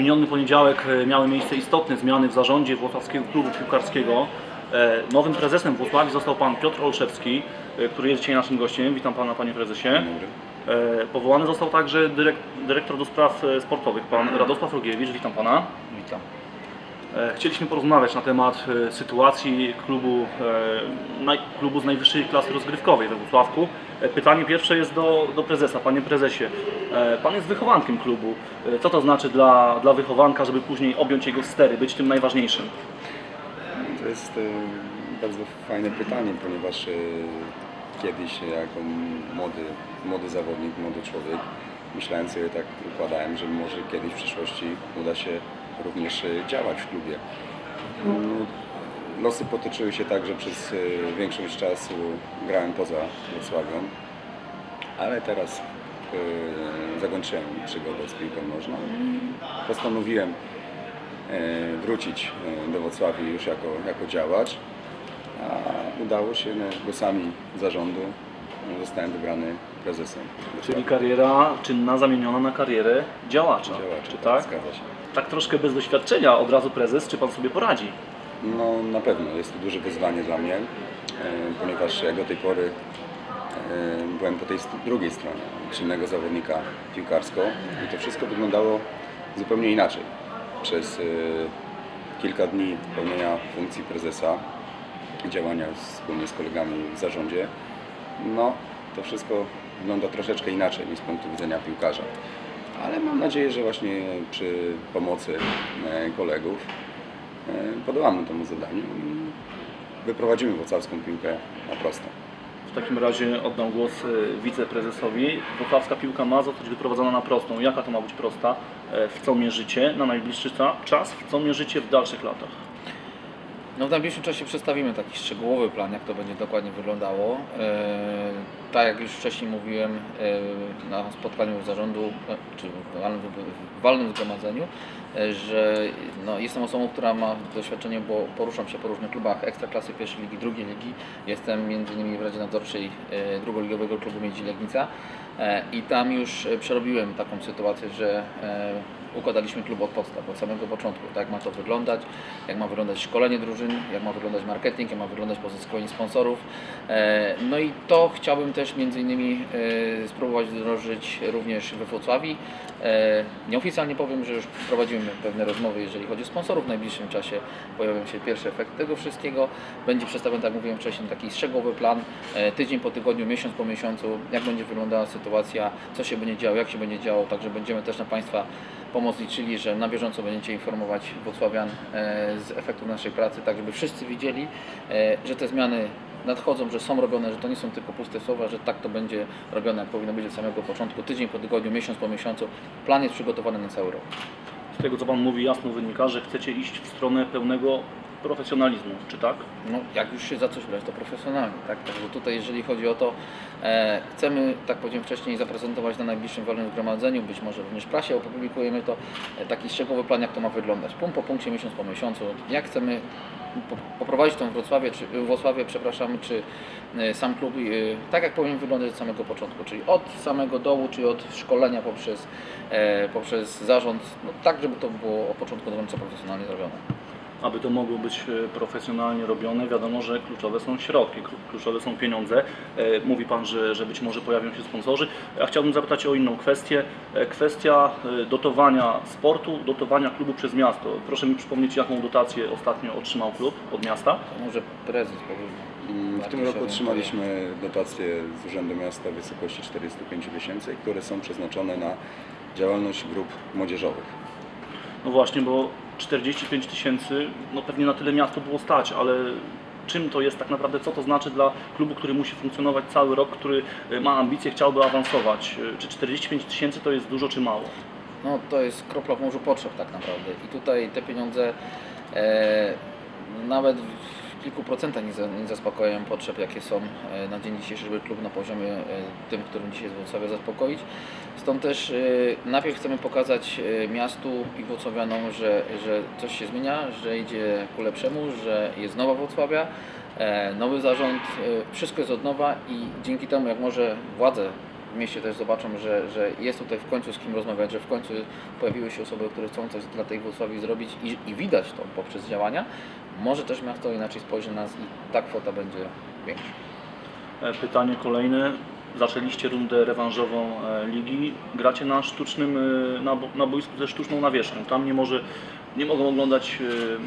miniony poniedziałek e, miały miejsce istotne zmiany w zarządzie Włocławskiego Klubu Piłkarskiego. E, Nowym prezesem Włocławii został pan Piotr Olszewski, e, który jest dzisiaj naszym gościem. Witam pana, panie prezesie. Powołany został także dyrek, dyrektor do spraw sportowych, pan Radosław Rogiewicz. Witam pana. Witam. E, Chcieliśmy porozmawiać na temat e, sytuacji klubu, e, klubu z najwyższej klasy rozgrywkowej we Wrocławku. E, Pytanie pierwsze jest do, do prezesa. Panie prezesie, pan jest wychowankiem klubu. Co to znaczy dla, dla wychowanka, żeby później objąć jego stery, być tym najważniejszym? To jest bardzo fajne pytanie, ponieważ kiedyś jako młody, młody zawodnik, młody człowiek, myślałem sobie tak, układałem, że może kiedyś w przyszłości uda się również e, działać w klubie. Mm, Losy potoczyły się tak, że przez e, większość czasu grałem poza Wrocławią, ale teraz e, zakończyłem przygodę z piłką nożną postanowiłem wrócić do Wrocławia już jako, jako działacz. A udało się no, głosami zarządu. Zostałem wybrany prezesem. Czyli kariera czynna zamieniona na karierę działacza. działacza. Czy tak? Zgadza się. Tak troszkę bez doświadczenia od razu prezes, czy pan sobie poradzi? No na pewno jest to duże wyzwanie dla mnie, e, ponieważ jak do tej pory e, byłem po tej drugiej stronie, czynnego zawodnika piłkarsko i to wszystko wyglądało zupełnie inaczej. Przez e, kilka dni pełnienia funkcji prezesa, działania wspólnie z kolegami w zarządzie, no to wszystko wygląda troszeczkę inaczej niż z punktu widzenia piłkarza. Ale mam nadzieję, że właśnie przy pomocy e, kolegów e, podołamy temu zadaniu i wyprowadzimy wrocławską piłkę na prostą. W takim razie oddam głos e, wiceprezesowi. Wrocławska piłka ma zostać wyprowadzona na prostą. Jaka to ma być prosta? W co mierzycie na najbliższy czas? W co mierzycie w dalszych latach? No w najbliższym czasie przedstawimy taki szczegółowy plan, jak to będzie dokładnie wyglądało. E, tak jak już wcześniej mówiłem e, na spotkaniu zarządu, e, czy w walnym, zgromadzeniu, że no, jestem osobą, która ma doświadczenie, bo poruszam się po różnych klubach ekstraklasy pierwszej ligi, drugiej ligi. Jestem innymi w Radzie Nadzorczej drugoligowego klubu Miedzi Legnica i tam już przerobiłem taką sytuację, że układaliśmy klub od podstaw, od samego początku, tak ma to wyglądać, jak ma wyglądać szkolenie drużyn, jak ma wyglądać marketing, jak ma wyglądać pozyskiwanie sponsorów. E, No i to chciałbym też między innymi e, spróbować wdrożyć również we Wrocławi. E, Nieoficjalnie powiem, że już prowadzimy pewne rozmowy, jeżeli chodzi o sponsorów. W najbliższym czasie pojawią się pierwsze efekty tego wszystkiego. Będzie przedstawiony, tak jak mówiłem wcześniej, taki szczegółowy plan, tydzień po tygodniu, miesiąc po miesiącu, jak będzie wyglądała sytuacja, co się będzie działo, jak się będzie działo, także będziemy też na Państwa pomoc liczyli, że na bieżąco będziecie informować Wrocławian e, z efektów naszej pracy, tak żeby wszyscy widzieli, e, że te zmiany nadchodzą, że są robione, że to nie są tylko puste słowa, że tak to będzie robione, jak powinno być od samego początku, tydzień po tygodniu, miesiąc po miesiącu. Plan jest przygotowany na cały rok. Z tego co Pan mówi jasno wynika, że chcecie iść w stronę pełnego profesjonalizmu, czy tak? No, jak już się za coś brać, to profesjonalnie, tak? Także tutaj, jeżeli chodzi o to, e, chcemy, tak powiedziałem wcześniej, zaprezentować na najbliższym walnym zgromadzeniu, być może również w prasie opublikujemy to, e, taki szczegółowy plan, jak to ma wyglądać, punkt po punkcie, miesiąc po miesiącu, jak chcemy po- poprowadzić tą Wrocławię, czy w Wrocławię, przepraszam, czy e, sam klub, e, tak jak powinien wyglądać od samego początku, czyli od samego dołu, czyli od szkolenia poprzez, e, poprzez zarząd, no, tak, żeby to było od początku do końca profesjonalnie zrobione. Aby to mogło być e, profesjonalnie robione, wiadomo, że kluczowe są środki, klu- kluczowe są pieniądze. E, Mówi Pan, że, że być może pojawią się sponsorzy. Ja chciałbym zapytać o inną kwestię. E, Kwestia dotowania sportu, dotowania klubu przez miasto. Proszę mi przypomnieć, jaką dotację ostatnio otrzymał klub od miasta? To może prezes. Mm, W tym roku otrzymaliśmy dotacje z Urzędu Miasta w wysokości 45 tysięcy, które są przeznaczone na działalność grup młodzieżowych. No właśnie, bo 45 tysięcy, no pewnie na tyle miasto było stać, ale czym to jest tak naprawdę, co to znaczy dla klubu, który musi funkcjonować cały rok, który e, ma ambicje, chciałby awansować? E, Czy 45 tysięcy to jest dużo czy mało? No to jest kropla w morzu potrzeb tak naprawdę. I tutaj te pieniądze e, nawet w kilku procentach nie, za, nie zaspokajają potrzeb, jakie są e, na dzień dzisiejszy, żeby klub na poziomie e, tym, którym dzisiaj jest Wrocławia zaspokoić. Stąd też e, najpierw chcemy pokazać miastu i Wrocławianom, że, że coś się zmienia, że idzie ku lepszemu, że jest nowa Wrocławia, e, nowy zarząd, wszystko jest od nowa i dzięki temu jak może władze w mieście też zobaczą, że, że jest tutaj w końcu z kim rozmawiać, że w końcu pojawiły się osoby, które chcą coś dla tej Wrocławi zrobić i, i widać to poprzez działania, może też miasto inaczej spojrzy na nas i ta kwota będzie większa. E, Pytanie kolejne. Zaczęliście rundę rewanżową e, ligi. Gracie na sztucznym, e, na, bo- na boisku ze sztuczną nawierzchnią. Tam nie może, nie mogą oglądać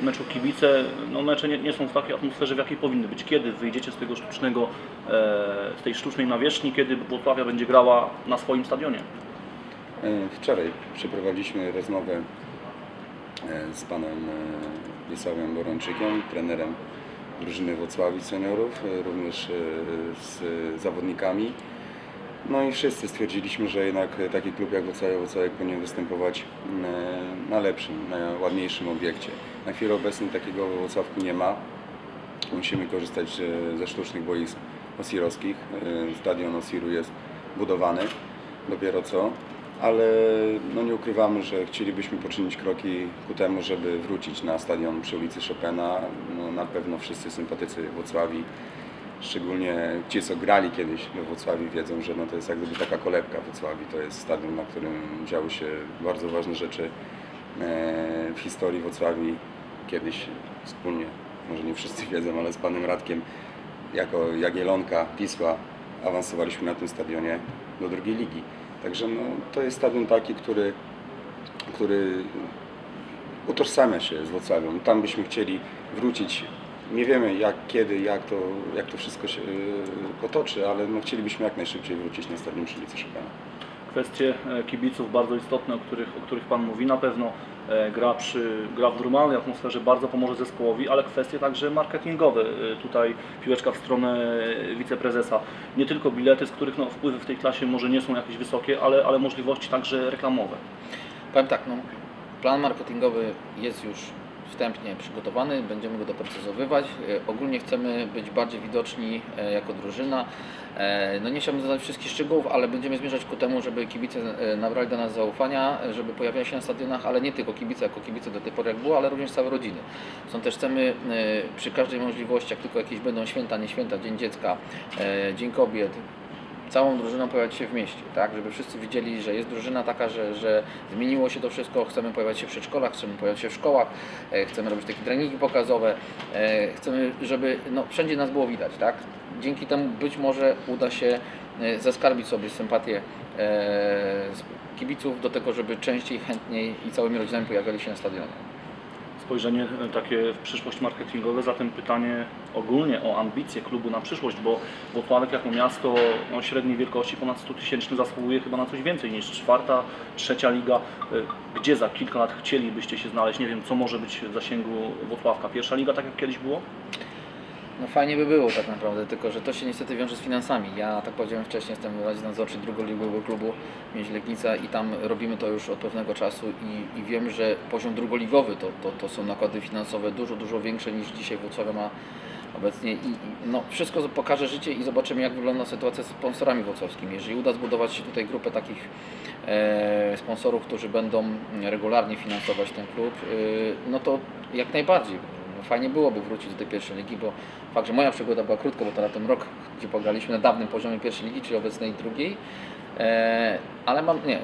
meczu kibice. No, mecze nie, nie są w takiej atmosferze, w jakiej powinny być. Kiedy wyjdziecie z tego sztucznego, z tej sztucznej nawierzchni, kiedy Włocławia będzie grała na swoim stadionie? Wczoraj przeprowadziliśmy rozmowę z panem e, Wiesławem Borończykiem, trenerem drużyny Wrocławi seniorów, e, również e, z zawodnikami. No i wszyscy stwierdziliśmy, że jednak taki klub jak Wrocław Wrocławek powinien występować e, na lepszym, na ładniejszym obiekcie. Na chwilę obecną takiego w Wrocławku nie ma. Musimy korzystać e, ze sztucznych boisk osirowskich. E, Stadion Osiru jest budowany dopiero co, ale no nie ukrywamy, że chcielibyśmy poczynić kroki ku temu, żeby wrócić na stadion przy ulicy Chopina. No, na pewno wszyscy sympatycy Wrocławi, szczególnie ci, co grali kiedyś we Wrocławiu, wiedzą, że no, to jest jak gdyby taka kolebka Wrocławi. To jest stadion, na którym działy się bardzo ważne rzeczy e, w historii Wrocławi. Kiedyś wspólnie, może nie wszyscy wiedzą, ale z panem Radkiem jako Jagielonka, Wisła awansowaliśmy na tym stadionie do drugiej ligi. Także no, to jest stadion taki, który, który utożsamia się z Wrocławiem. Tam byśmy chcieli wrócić. Nie wiemy jak, kiedy, jak to, jak to wszystko się yy, potoczy, ale no, chcielibyśmy jak najszybciej wrócić na stadion przy ulicy Chopina. Kwestie e, kibiców bardzo istotne, o których, o których Pan mówi. Na pewno e, gra, przy, gra w normalnej atmosferze bardzo pomoże zespołowi, ale kwestie także marketingowe. E, Tutaj piłeczka w stronę wiceprezesa. Nie tylko bilety, z których no, wpływy w tej klasie może nie są jakieś wysokie, ale, ale możliwości także reklamowe. Powiem tak, no, plan marketingowy jest już wstępnie przygotowany, będziemy go doprecyzowywać. E, Ogólnie chcemy być bardziej widoczni e, jako drużyna. E, No nie chciałbym zadać wszystkich szczegółów, ale będziemy zmierzać ku temu, żeby kibice nabrali do nas zaufania, żeby pojawiali się na stadionach, ale nie tylko kibice jako kibice do tej pory jak było, ale również całe rodziny. Stąd też chcemy przy każdej możliwości, jak tylko jakieś będą święta, nie święta, Dzień Dziecka, Dzień Kobiet, całą drużyną pojawiać się w mieście, tak? Żeby wszyscy widzieli, że jest drużyna taka, że, że zmieniło się to wszystko, chcemy pojawiać się w przedszkolach, chcemy pojawiać się w szkołach, e, chcemy robić takie treningi pokazowe, e, chcemy, żeby no, wszędzie nas było widać, tak? Dzięki temu być może uda się e, zaskarbić sobie sympatię kibiców do tego, żeby częściej, chętniej i całymi rodzinami pojawiali się na stadionie. Spojrzenie e, takie w przyszłość marketingowe, zatem pytanie ogólnie o ambicje klubu na przyszłość, bo Włocławek jako miasto średniej wielkości ponad 100 tysięczny zasługuje chyba na coś więcej niż czwarta, trzecia liga. E, Gdzie za kilka lat chcielibyście się znaleźć? Nie wiem, co może być w zasięgu Włocławka. Pierwsza liga, tak jak kiedyś było? No fajnie by było tak naprawdę, tylko że to się niestety wiąże z finansami. Ja, tak powiedziałem wcześniej, jestem w Radzie Nadzorczej drugoligowego klubu Miedź Legnica i tam robimy to już od pewnego czasu i, i wiem, że poziom drugoligowy to, to, to są nakłady finansowe dużo, dużo większe niż dzisiaj Włocławia ma obecnie i no, wszystko pokaże życie i zobaczymy jak wygląda sytuacja z sponsorami włocławskimi. Jeżeli uda zbudować się tutaj grupę takich e, sponsorów, którzy będą regularnie finansować ten klub, e, no to jak najbardziej. Fajnie byłoby wrócić do tej pierwszej ligi, bo fakt, że moja przygoda była krótka, bo to na ten rok, gdzie pograliśmy na dawnym poziomie pierwszej ligi, czyli obecnej drugiej, e, ale mam, nie,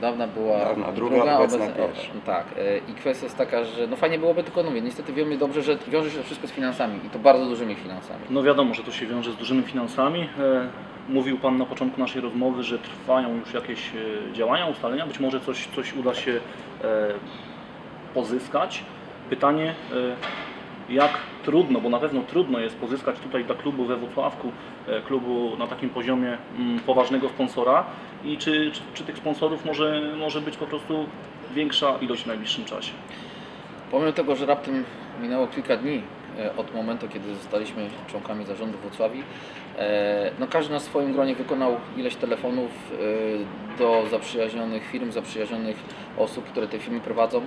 dawna była Dawna druga, obecna pierwsza. tak, e, i kwestia jest taka, że no fajnie byłoby, tylko no mówię, niestety wiemy dobrze, że wiąże się to wszystko z finansami i to bardzo dużymi finansami. No wiadomo, że to się wiąże z dużymi finansami. E, Mówił Pan na początku naszej rozmowy, że trwają już jakieś e, działania, ustalenia. Być może coś, coś uda się e, pozyskać. Pytanie, e, jak trudno, bo na pewno trudno jest pozyskać tutaj dla klubu we Wrocławku, e, klubu na takim poziomie mm, poważnego sponsora i czy, czy, czy tych sponsorów może, może być po prostu większa ilość w najbliższym czasie? Pomimo tego, że raptem minęło kilka dni od momentu, kiedy zostaliśmy członkami zarządu Wrocławi, e, no każdy na swoim gronie wykonał ileś telefonów e, do zaprzyjaźnionych firm, zaprzyjaźnionych osób, które te firmy prowadzą.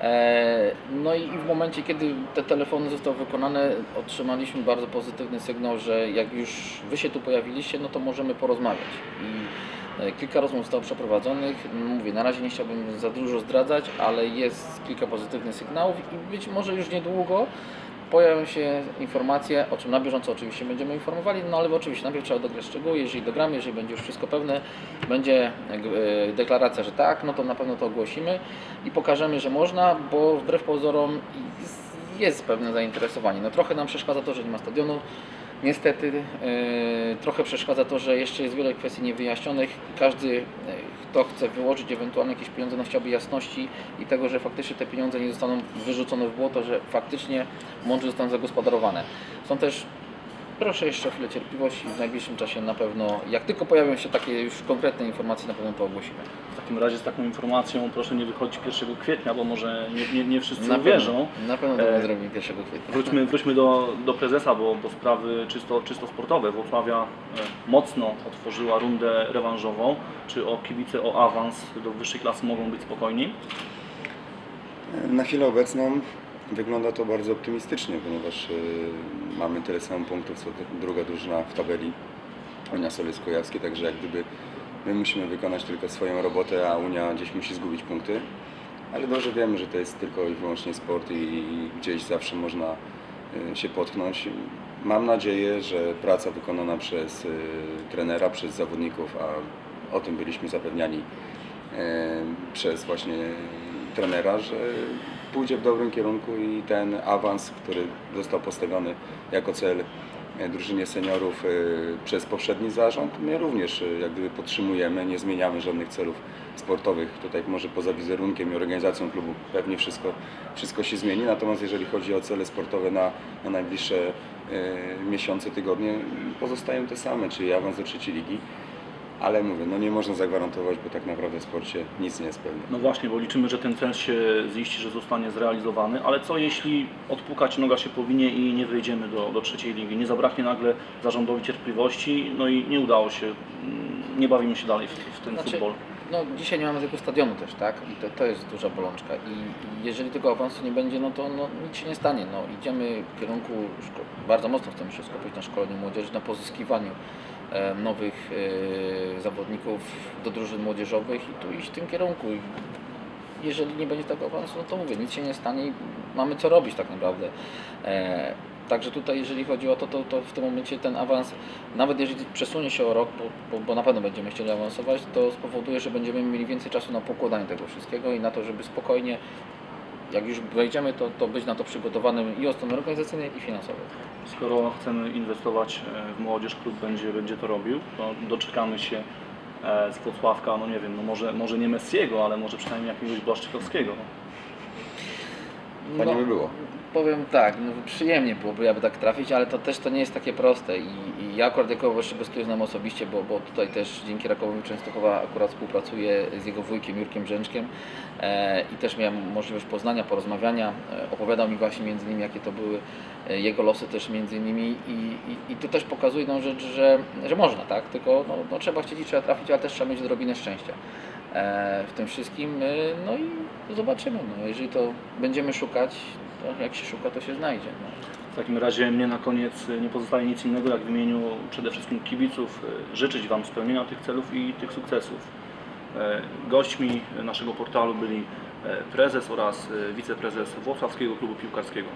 E, No i w momencie, kiedy te telefony zostały wykonane, otrzymaliśmy bardzo pozytywny sygnał, że jak już Wy się tu pojawiliście, no to możemy porozmawiać. I e, Kilka rozmów zostało przeprowadzonych. Mówię, na razie nie chciałbym za dużo zdradzać, ale jest kilka pozytywnych sygnałów i być może już niedługo pojawią się informacje, o czym na bieżąco oczywiście będziemy informowali, no ale oczywiście najpierw trzeba dograć szczegóły, jeżeli dogramy, jeżeli będzie już wszystko pewne, będzie e, deklaracja, że tak, no to na pewno to ogłosimy i pokażemy, że można, bo wbrew pozorom jest pewne zainteresowanie. No trochę nam przeszkadza to, że nie ma stadionu, Niestety e, trochę przeszkadza to, że jeszcze jest wiele kwestii niewyjaśnionych. Każdy, e, kto chce wyłożyć ewentualnie jakieś pieniądze, no chciałby jasności i tego, że faktycznie te pieniądze nie zostaną wyrzucone w błoto, że faktycznie mądrze zostaną zagospodarowane. Są też, proszę jeszcze o chwilę cierpliwości, w najbliższym czasie na pewno, jak tylko pojawią się takie już konkretne informacje, na pewno to ogłosimy. W takim razie z taką informacją proszę nie wychodzić 1 kwietnia, bo może nie, nie, nie wszyscy Na uwierzą. pewno, na pewno to E, nie zrobimy 1 kwietnia. Wróćmy, wróćmy do, do prezesa, bo, bo sprawy czysto, czysto sportowe. Włocławia e, mocno otworzyła rundę rewanżową. Czy o kibice o awans do wyższej klasy mogą być spokojni? Na chwilę obecną wygląda to bardzo optymistycznie, ponieważ y, mamy tyle samo punktów co druga drużyna w tabeli Unia Kujawskie, także jak gdyby my musimy wykonać tylko swoją robotę, a Unia gdzieś musi zgubić punkty. Ale dobrze wiemy, że to jest tylko i wyłącznie sport i gdzieś zawsze można y, się potknąć. Mam nadzieję, że praca wykonana przez y, trenera, przez zawodników, a o tym byliśmy zapewniani przez właśnie trenera, że pójdzie w dobrym kierunku i ten awans, który został postawiony jako cel e, drużynie seniorów e, przez poprzedni zarząd, my również e, jak gdyby podtrzymujemy, nie zmieniamy żadnych celów sportowych. Tutaj może poza wizerunkiem i organizacją klubu pewnie wszystko, wszystko się zmieni, natomiast jeżeli chodzi o cele sportowe na, na najbliższe miesiące, tygodnie, pozostają te same, czyli awans do trzeciej ligi. Ale mówię, no nie można zagwarantować, bo tak naprawdę w sporcie nic nie jest pewne. No właśnie, bo liczymy, że ten cel się ziści, że zostanie zrealizowany, ale co jeśli odpukać noga się powinie i nie wyjdziemy do, do trzeciej ligi? Nie zabraknie nagle zarządowi cierpliwości, no i nie udało się, mm, nie bawimy się dalej w, w ten Znaczy, futbol. No, dzisiaj nie mamy tego stadionu też, tak? I to, to jest duża bolączka. I, jeżeli tego awansu nie będzie, no to no, nic się nie stanie. No, idziemy w kierunku, bardzo mocno chcemy się skupić na szkoleniu młodzieży, na pozyskiwaniu nowych e, zawodników do drużyn młodzieżowych i tu iść w tym kierunku. Jeżeli nie będzie tego awansu, no to mówię, nic się nie stanie i mamy co robić tak naprawdę. E, Także tutaj, jeżeli chodzi o to, to, to w tym momencie ten awans, nawet jeżeli przesunie się o rok, bo, bo, bo na pewno będziemy chcieli awansować, to spowoduje, że będziemy mieli więcej czasu na pokładanie tego wszystkiego i na to, żeby spokojnie, jak już wejdziemy, to, to być na to przygotowanym i od strony organizacyjnej i finansowej. Skoro chcemy inwestować e, w młodzież, klub będzie, będzie to robił, to doczekamy się e, z Włocławka, no nie wiem, no może, może nie Messiego, ale może przynajmniej jakiegoś Błaszczykowskiego. Fajnie by było. Powiem tak, no przyjemnie byłoby, aby tak trafić, ale to też to nie jest takie proste i, i ja akurat jako Waszczykowskiego znam osobiście, bo, bo tutaj też dzięki Rakowowi Częstochowa akurat współpracuję z jego wujkiem Jurkiem Brzęczkiem e, i też miałem możliwość poznania, porozmawiania, e, opowiadał mi właśnie między innymi jakie to były e, jego losy też między innymi i, i, i to też pokazuje tą rzecz, że, że można, tak, tylko no, no, trzeba chcieć i trzeba trafić, ale też trzeba mieć odrobinę szczęścia w tym wszystkim, e, no i zobaczymy, no, jeżeli to będziemy szukać, to jak się szuka, to się znajdzie. No. W takim razie mnie na koniec nie pozostaje nic innego, jak w imieniu przede wszystkim kibiców e, życzyć Wam spełnienia tych celów i tych sukcesów. E, Gośćmi naszego portalu byli e, prezes oraz e, wiceprezes Włocławskiego Klubu Piłkarskiego.